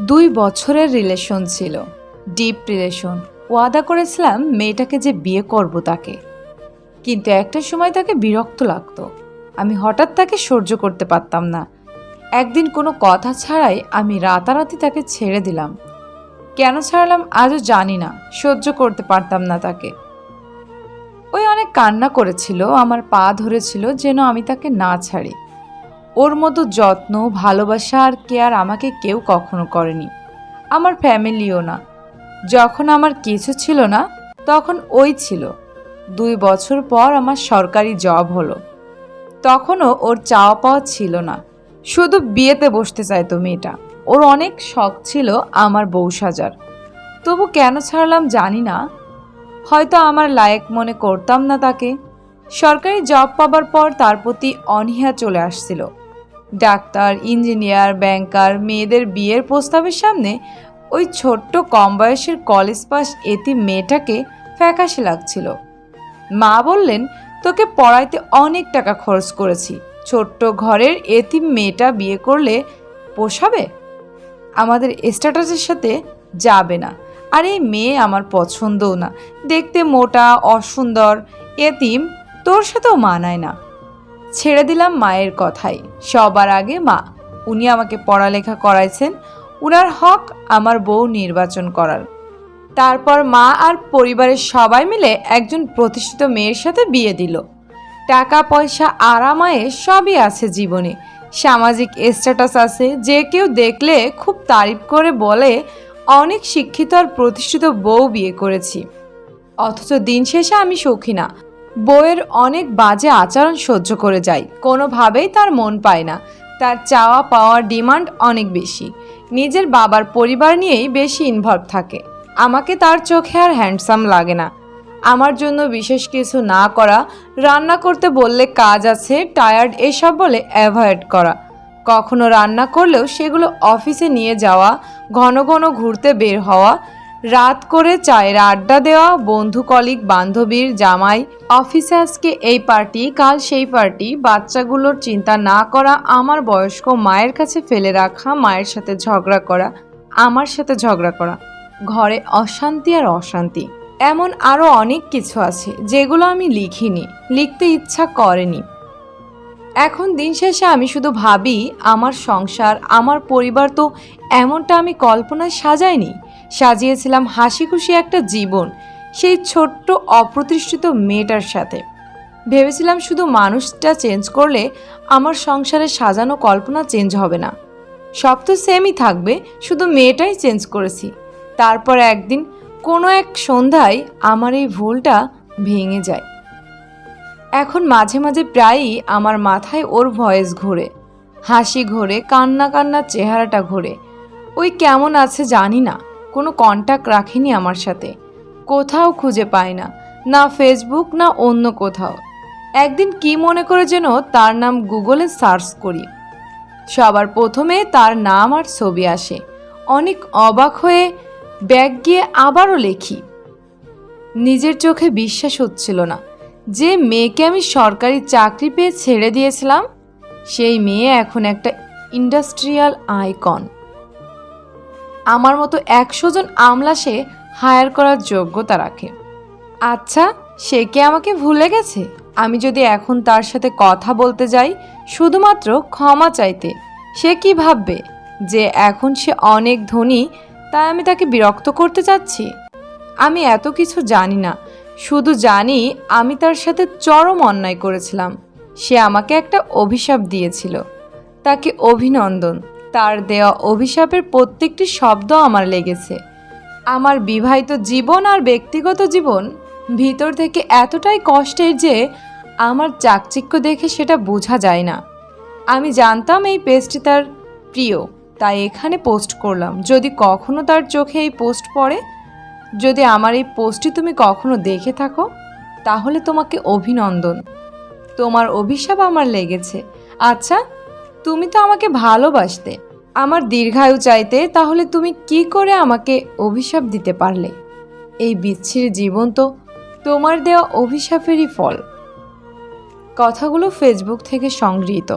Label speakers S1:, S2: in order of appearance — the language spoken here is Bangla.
S1: দুই বছরের রিলেশন ছিল, ডিপ রিলেশন। ওয়াদা করেছিলাম মেয়েটাকে যে বিয়ে করব তাকে। কিন্তু একটা সময় তাকে বিরক্ত লাগতো। আমি হঠাৎ তাকে সহ্য করতে পারতাম না। একদিন কোনো কথা ছাড়াই আমি রাতারাতি তাকে ছেড়ে দিলাম। কেন ছাড়লাম আজও জানি না, সহ্য করতে পারতাম না তাকে। ওই অনেক কান্না করেছিল, আমার পা ধরেছিল যেন আমি তাকে না ছাড়ি। ওর মতো যত্ন, ভালোবাসা আর কেয়ার আমাকে কেউ কখনো করেনি। আমার ফ্যামিলিও না। যখন আমার কিছু ছিল না, তখন ওই ছিল। দুই বছর পর আমার সরকারি জব হলো। তখনও ওর চাওয়া পাওয়া ছিল না। শুধু বিয়েতে বসতে চাইতো মেয়েটা। ওর অনেক শখ ছিল আমার বউ সাজার। তবু কেন ছাড়লাম জানি না। হয়তো আমার লায়ক মনে করতাম না তাকে। সরকারি জব পাবার পর তার প্রতি অনীহা চলে আসছিল। ডাক্তার, ইঞ্জিনিয়ার, ব্যাংকার, মেয়েদের বিয়ের প্রস্তাবের সামনে ওই ছোট্ট কম বয়সের কলেজ পাস এতি মেয়েটাকে ফ্যাকাশে লাগছিল। মা বললেন, তোকে পড়াইতে অনেক টাকা খরচ করেছি। ছোট্ট ঘরের এতিম মেয়েটা বিয়ে করলে পোষাবে? আমাদের স্ট্যাটাসের সাথে যাবে না। আর এই মেয়ে আমার পছন্দও না। দেখতে মোটা, অসুন্দর, এতিম, তোর সাথেও মানায় না। ছেড়ে দিলাম মায়ের কথাই। সবার আগে মা, উনি আমাকে পড়ালেখা করাইছেন, উনার হক আমার বউ নির্বাচন করার। তারপর মা আর পরিবারের সবাই মিলে একজন প্রতিষ্ঠিত মেয়ের সাথে বিয়ে দিল। টাকা, পয়সা আরামায়ে সবই আছে জীবনে। সামাজিক স্ট্যাটাস আছে, যে কেউ দেখলে খুব তারিফ করে বলে, অনেক শিক্ষিত আর প্রতিষ্ঠিত বউ বিয়ে করেছি। অথচ দিন শেষে আমি সুখী না। বউয়ের অনেক বাজে আচরণ সহ্য করে যাই কোনোভাবেই তার মন পায় না। তার চাওয়া পাওয়ার ডিমান্ড অনেক বেশি। নিজের বাবার পরিবার নিয়েই বেশি ইনভলভ থাকে। আমাকে তার চোখে আর হ্যান্ডসাম লাগে না। আমার জন্য বিশেষ কিছু না করা, রান্না করতে বললে কাজ আছে টায়ার্ড এসব বলে অ্যাভয়েড করা। কখনো রান্না করলেও সেগুলো অফিসে নিয়ে যাওয়া, ঘন ঘন ঘুরতে বের হওয়া রাত করে চায়ের আড্ডা দেওয়া বন্ধু কলিগ বান্ধবীর জামাই অফিসে আজকে এই পার্টি, কাল সেই পার্টি, বাচ্চাগুলোর চিন্তা না করা, আমার বয়স্ক মায়ের কাছে ফেলে রাখা, মায়ের সাথে ঝগড়া করা, আমার সাথে ঝগড়া করা। ঘরে অশান্তি আর অশান্তি। এমন আরও অনেক কিছু আছে, যেগুলো আমি লিখিনি, লিখতে ইচ্ছা করেনি। এখন দিন শেষে আমি শুধু ভাবি, আমার সংসার, আমার পরিবার তো এমনটা আমি কল্পনায় সাজাইনি? সাজিয়েছিলাম হাসি খুশি একটা জীবন, সেই ছোট্ট অপ্রতিষ্ঠিত মেয়েটার সাথে। ভেবেছিলাম শুধু মানুষটা চেঞ্জ করলে আমার সংসারে সাজানো কল্পনা চেঞ্জ হবে না। সব তো সেমই থাকবে, শুধু মেয়েটাই চেঞ্জ করেছি। তারপর একদিন, কোনো এক সন্ধ্যায় আমার এই ভুলটা ভেঙে যায়। এখন মাঝে মাঝে প্রায়ই আমার মাথায় ওর ভয়েস ঘোরে। হাসি ঘোরে, কান্না কান্না চেহারাটা ঘোরে। ওই কেমন আছে জানি না। কোনো কন্ট্যাক্ট রাখেনি আমার সাথে। কোথাও খুঁজে পায় না না ফেসবুক না অন্য কোথাও। একদিন কি মনে করে যেন তার নাম গুগলে সার্চ করি। সবার প্রথমে তার নাম আর ছবি আসে। অনেক অবাক হয়ে ব্যাগ গিয়ে আবারও লেখি। নিজের চোখে বিশ্বাস হচ্ছিল না যে মেয়েকে আমি সরকারি চাকরি পেয়ে ছেড়ে দিয়েছিলাম। সেই মেয়ে এখন একটা ইন্ডাস্ট্রিয়াল আইকন আমার মতো একশো জন আমলা সে হায়ার করার যোগ্যতা রাখে। আচ্ছা সে কি আমাকে ভুলে গেছে? আমি যদি এখন তার সাথে কথা বলতে যাই, শুধুমাত্র ক্ষমা চাইতে, সে কি ভাববে যে এখন সে অনেক ধনী, তাই আমি তাকে বিরক্ত করতে চাচ্ছি? আমি এত কিছু জানি না, শুধু জানি আমি তার সাথে চরম অন্যায় করেছিলাম। সে আমাকে একটা অভিশাপ দিয়েছিল। তাকে অভিনন্দন। তার দেওয়া অভিশাপের প্রত্যেকটি শব্দ আমার লেগেছে। আমার বিবাহিত জীবন আর ব্যক্তিগত জীবন ভিতর থেকে এতটাই কষ্টের যে আমার চাকচিক্য দেখে সেটা বোঝা যায় না। আমি জানতাম এই পেজটি তার প্রিয়, তাই এখানে পোস্ট করলাম। যদি কখনো তার চোখে এই পোস্ট পড়ে, যদি আমার এই পোস্টটি তুমি কখনো দেখে থাকো, তাহলে তোমাকে অভিনন্দন। তোমার অভিশাপ আমার লেগেছে। আচ্ছা তুমি তো আমাকে ভালোবাসতে। আমার দীর্ঘায়ু চাইতে তাহলে তুমি কি করে আমাকে অভিশাপ দিতে পারলে? এই বিচ্ছির জীবন তো তোমার দেওয়া অভিশাপেরই ফল। কথাগুলো ফেসবুক থেকে সংগৃহীত।